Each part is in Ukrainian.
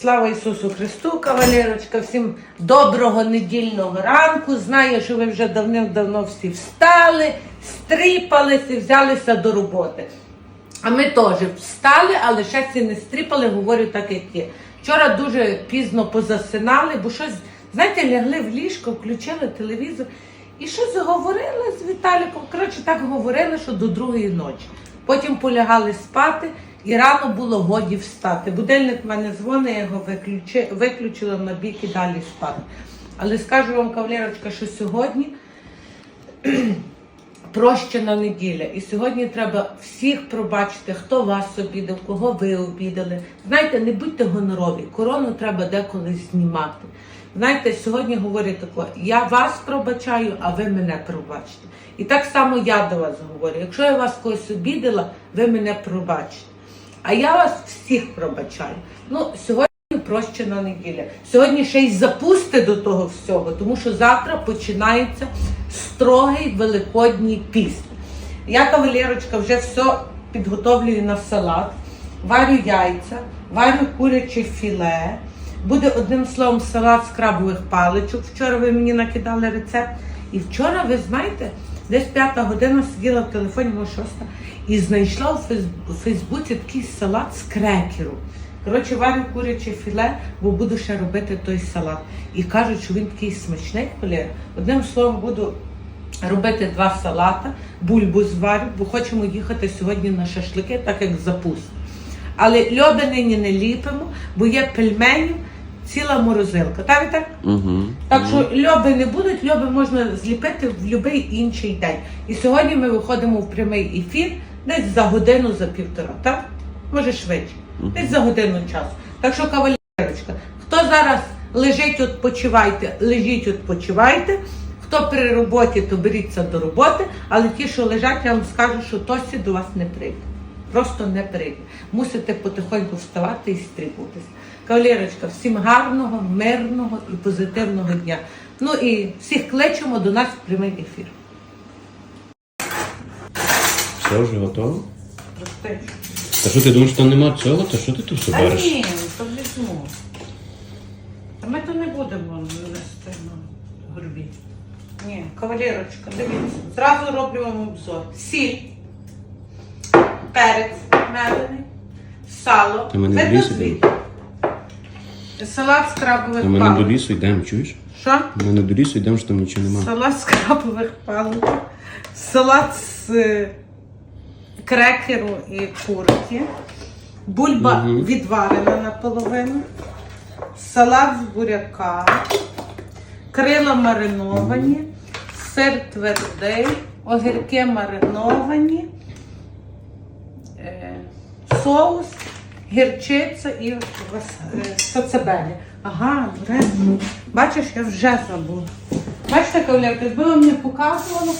Слава Ісусу Христу, кавалерочка, всім доброго недільного ранку. Знаю, що ви вже давним-давно всі встали, стріпалися, взялися до роботи. А ми теж встали, але ще всі не стріпали, говорю так, як є. Вчора дуже пізно позасинали, бо щось, знаєте, лягли в ліжко, включили телевізор і щось говорили з Віталіком. Коротше, так говорили, що до другої ночі. Потім полягали спати, і рано було годі встати. Будильник в мене дзвонить, я його виключи, виключила на бік і далі спати. Але скажу вам, кавалерочка, що сьогодні прощена неділя. І сьогодні треба всіх пробачити, хто вас обідав, кого ви обідали. Знаєте, не будьте гонорові, корону треба деколи знімати. Знаєте, сьогодні говорять таке, я вас пробачаю, а ви мене пробачите. І так само я до вас говорю. Якщо я вас когось обідала, ви мене пробачите. А я вас всіх пробачаю. Ну, сьогодні прощена неділя. Сьогодні ще й запусти до того всього, тому що завтра починається строгий великодній піст. Я, кавалерочка, вже все підготовлюю на салат, варю яйця, варю куряче філе. Буде одним словом салат з крабових паличок. Вчора ви мені накидали рецепт. І вчора, ви знаєте, десь п'ята година сиділа в телефоні, може шоста, і знайшла у Фейсбуці такий салат з крекеру. Коротше, варю куряче філе, бо буду ще робити той салат. І кажуть, що він такий смачний, Валера. Одним словом, буду робити два салата, бульбу зварю, бо хочемо їхати сьогодні на шашлики, так як запуск. Але льоби нині не ліпимо, бо є пельменів ціла морозилка. Так, Віталь? Угу. Так що льоби не будуть, льоби можна зліпити в будь-який інший день. І сьогодні ми виходимо в прямий ефір десь за годину, за півтора, так? Може швидше. Десь за годину часу. Так що, кавалерочка, хто зараз лежить, відпочивайте, лежіть, відпочивайте. Хто при роботі, то беріться до роботи, але ті, що лежать, я вам скажу, що Тосі до вас не прийде. Просто не прийде. Мусите потихоньку вставати і стріпуватися. Кавалерочка, всім гарного, мирного і позитивного дня. Ну і всіх кличемо до нас в прямий ефір. Все вже готово? Прости. Та що ти думаєш, там нема цього? Та що ти тут все береш? ні, то візьму. Та ми то не будемо нести на горбі. Ні, кавалерочка, дивіться. Зразу вам обзор. Сіль, перець мелений, сало. Та ми не Видно в лісі? Салат з крабових А ми не до палок. лісу йдемо, чуєш? Що? Ми не до лісу йдемо, що там нічого нема. Салат з крабових палок, салат з е, крекеру і курки, бульба відварена наполовину, салат з буряка, крила мариновані, сир твердий, огірки мариновані, соус, гірчиця і е, сацебелі. Ага, добре. Бачиш, я вже забула. Бачите, кавалерка, якби вам не показувала,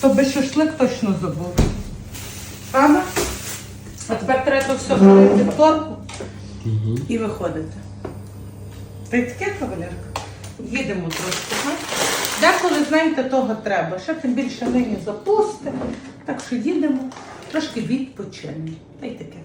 то би шашлик точно забув. Правда? А тепер треба все робити в торку і виходити. Та й таке, кавалерка. Їдемо трошки. га? Деколи, знаєте, того треба. Ще тим більше нині запусти. Так що їдемо, трошки відпочинення, Та й таке.